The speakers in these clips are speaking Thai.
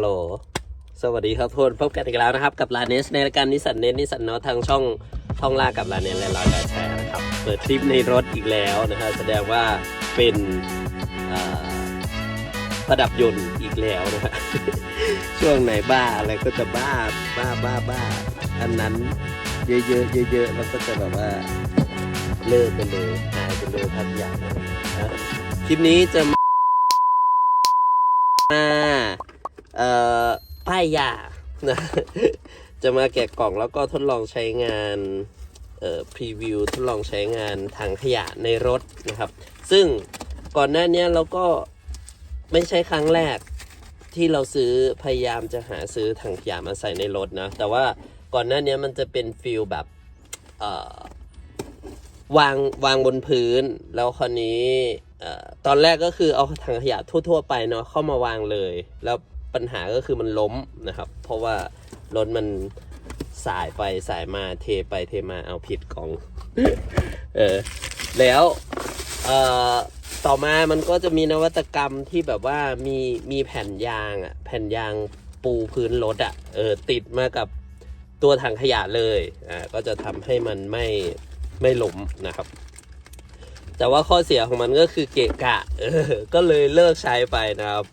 ลโหล สวัสดีครับทุกคนพบกันอีกแล้วนะครับ กับลาเนสในรายการนิสันเนสนิสันเนาะทางช่องท่องล่ากับลาเนสและร้อยแปดแชร์นะครับ เปิดคลิปในรถอีกแล้วนะครับแสดงว่าเป็นประดับยนต์อีกแล้วนะครับช่วงไหนบ้าอะไรก็จะบ้าบ้าบ้าบ้าอันนั้นเยอะๆเยอะๆแล้วก็จะแบบว่าเลิกไปเลยหายไปเลยทักอย่างนะคลิปนี้จะมา เอ่อป้ายยานะจะมาแกะกล่องแล้วก็ทดลองใช้งานเอ่อพรีวิวทดลองใช้งานถังขยะในรถนะครับ ซึ่งก่อนหน้านี้เราก็ไม่ใช่ครั้งแรกที่เราซื้อพยายามจะหาซื้อถังขยะมาใส่ในรถนะ แต่ว่าก่อนหน้านี้มันจะเป็นฟิลแบบวางวางบนพื้น แล้วคราวนี้ตอนแรกก็คือเอาถังขยะทั่ว ๆ ไปเนาะเข้ามาวางเลย แล้ว ปัญหาก็คือมันล้มนะครับ เพราะว่ารถมันสายไปสายมาเทไปเทมาเอาผิดกล่อง เออ แล้วเอ่อต่อมามันก็จะมีนวัตกรรมที่แบบว่ามีมีแผ่นยางอะ แผ่นยางปูพื้นรถอะ เออ ติดมากับตัวถังขยะเลย อ่า ก็จะทำให้มันไม่ไม่ล้มนะครับ แต่ว่าข้อเสียของมันก็คือเกะกะ เออ ก็เลยเลิกใช้ไปนะครับ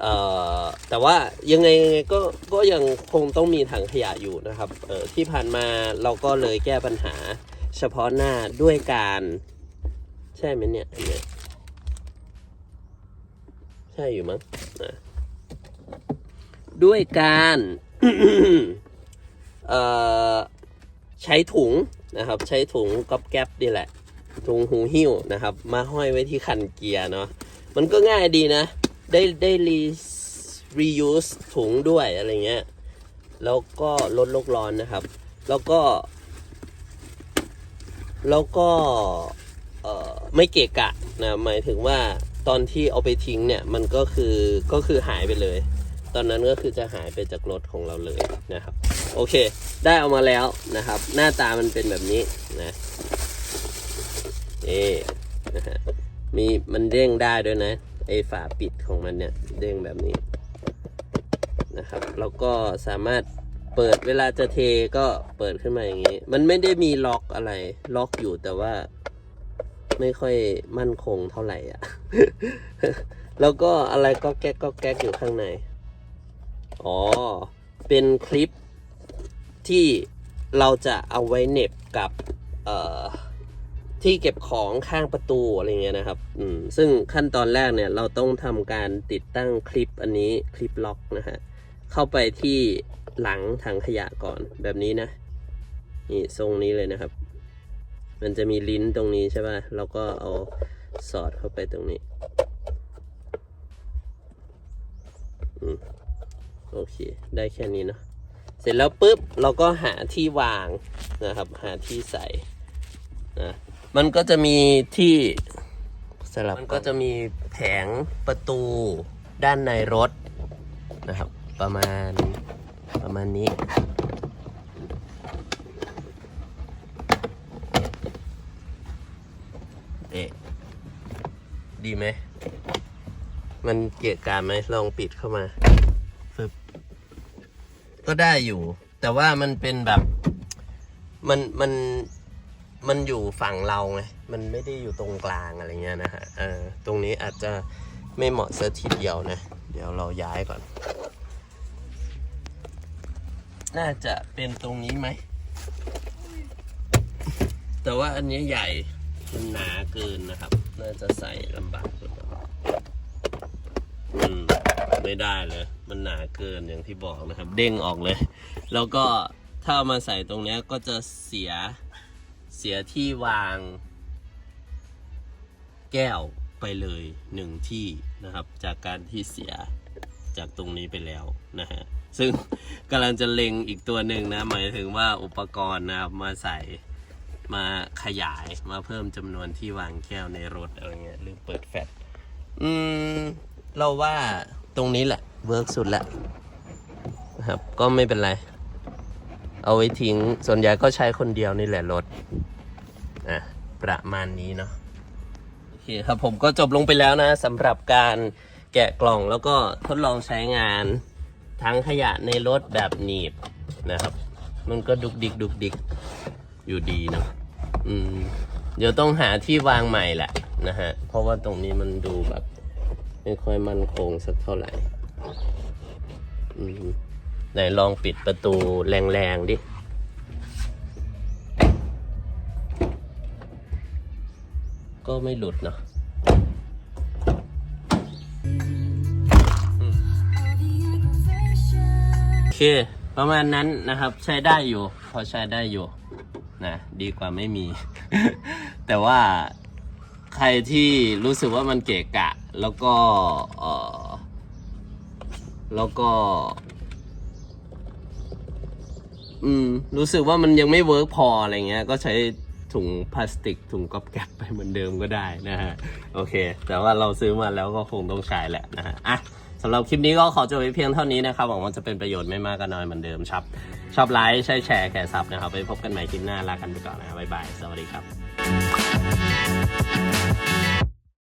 เอ่อแต่ว่ายังไงยังไงก็ก็ยังคงต้องมีถังขยะอยู่นะครับเออที่ผ่านมาเราก็เลยแก้ปัญหาเฉพาะหน้าด้วยการ ใช่ไหมเนี่ยอันเนี้ยใช่อยู่มั้งนะด้วยการเอ่อใช้ถุงนะครับ ใช้ถุงก๊อบแก๊บนี่แหละถุงหูหิ้วนะครับ มาห้อยไว้ที่คันเกียร์เนาะมันก็ง่ายดีนะ ได้ได้รี reuse ถุงด้วยอะไรเงี้ย แล้วก็ลดโลกร้อนนะครับ แล้วก็ แล้วก็เอ่อไม่เกะกะนะหมายถึงว่าตอนที่เอาไปทิ้งเนี่ย มันก็คือก็คือหายไปเลย ตอนนั้นก็คือจะหายไปจากรถของเราเลยนะครับ โอเค ได้เอามาแล้วนะครับ หน้าตามันเป็นแบบนี้นะนี่นะฮะมีมันเด้งได้ด้วยนะ ไอฝาปิดของมันเนี่ยเด้งแบบนี้นะครับ แล้วก็สามารถเปิดเวลาจะเทก็เปิดขึ้นมาอย่างนี้ มันไม่ได้มีล็อกอะไร ล็อกอยู่แต่ว่าไม่ค่อยมั่นคงเท่าไหร่อะ แล้วก็อะไรก็แก๊กก็แก๊กอยู่ข้างใน อ๋อ เป็นคลิปที่เราจะเอาไว้เหน็บกับ เอ่อ ที่เก็บของข้างประตูอะไรเงี้ยนะครับ อืม ซึ่งขั้นตอนแรกเนี่ยเราต้องทำการติดตั้งคลิปอันนี้คลิปล็อกนะฮะ เข้าไปที่หลังถังขยะก่อนแบบนี้นะ นี่ทรงนี้เลยนะครับ มันจะมีลิ้นตรงนี้ใช่ป่ะ เราก็เอาสอดเข้าไปตรงนี้ อืม โอเค ได้แค่นี้เนาะ เสร็จแล้วปุ๊บเราก็หาที่วางนะครับ หาที่ใส่นะ มันก็จะมีที่สลับมันก็จะมีแผงประตูด้านในรถนะครับ ประมาณประมาณนี้ เอ๊ะดีไหม มันเกียกการไหมลองปิดเข้ามาฟึบก็ได้อยู่ แต่ว่ามันเป็นแบบ มันมัน มันอยู่ฝั่งเราไง มันไม่ได้อยู่ตรงกลางอะไรเงี้ยนะฮะเออตรงนี้อาจจะไม่เหมาะเสียทีเดียวนะ เดี๋ยวเราย้ายก่อน น่าจะเป็นตรงนี้ไหม แต่ว่าอันนี้ใหญ่ มันหนาเกินนะครับ น่าจะใส่ลำบากสุดอืม ไม่ได้เลย มันหนาเกินอย่างที่บอกนะครับ เด้งออกเลย แล้วก็ถ้ามาใส่ตรงนี้ก็จะเสีย เสียที่วางแก้วไปเลยหนึ่งที่นะครับ จากการที่เสียจากตรงนี้ไปแล้วนะฮะซึ่งกำลังจะเล็งอีกตัวหนึ่งนะ หมายถึงว่าอุปกรณ์นะครับมาใส่มาขยายมาเพิ่มจำนวนที่วางแก้วในรถอะไรเงี้ยหรือเปิดแฟลชอืม เราว่าตรงนี้แหละเวิร์กสุดแล้วนะครับ ก็ไม่เป็นไร เอาไว้ทิ้ง ส่วนใหญ่ก็ใช้คนเดียวนี่แหละรถอะประมาณนี้เนาะโอเคครับผมก็จบลงไปแล้วนะสำหรับการแกะกล่องแล้วก็ทดลองใช้งานถังขยะในรถแบบหนีบนะครับ มันก็ดุกดิกดุกดิกอยู่ดีเนาะอืมเดี๋ยวต้องหาที่วางใหม่แหละนะฮะ เพราะว่าตรงนี้มันดูแบบ ไม่ค่อยมั่นคงสักเท่าไหร่ อืม ไหนลองปิดประตูแรงๆดิ ก็ไม่หลุดเนาะโอเค ประมาณนั้นนะครับใช้ได้อยู่ พอใช้ได้อยู่นะดีกว่าไม่มี แต่ว่าใครที่รู้สึกว่ามันเกะกะ แล้วก็เออแล้วก็ อืม รู้สึกว่ามันยังไม่เวิร์กพออะไรเงี้ย ก็ใช้ถุงพลาสติกถุงก๊อบแก๊บไปเหมือนเดิมก็ได้นะฮะ โอเค แต่ว่าเราซื้อมาแล้วก็คงต้องใช้แหละนะฮะ อะสำหรับคลิปนี้ก็ขอจบไวเพียงเท่านี้นะครับหวังว่าจะเป็นประโยชน์ไม่มากก็น้อยเหมือนเดิมครับ ชอบไลค์ใช่แชร์แคร์ซับนะครับไปพบกันใหม่คลิปหน้าลากันไปก่อนนะครับบ๊ายบาย สวัสดีครับ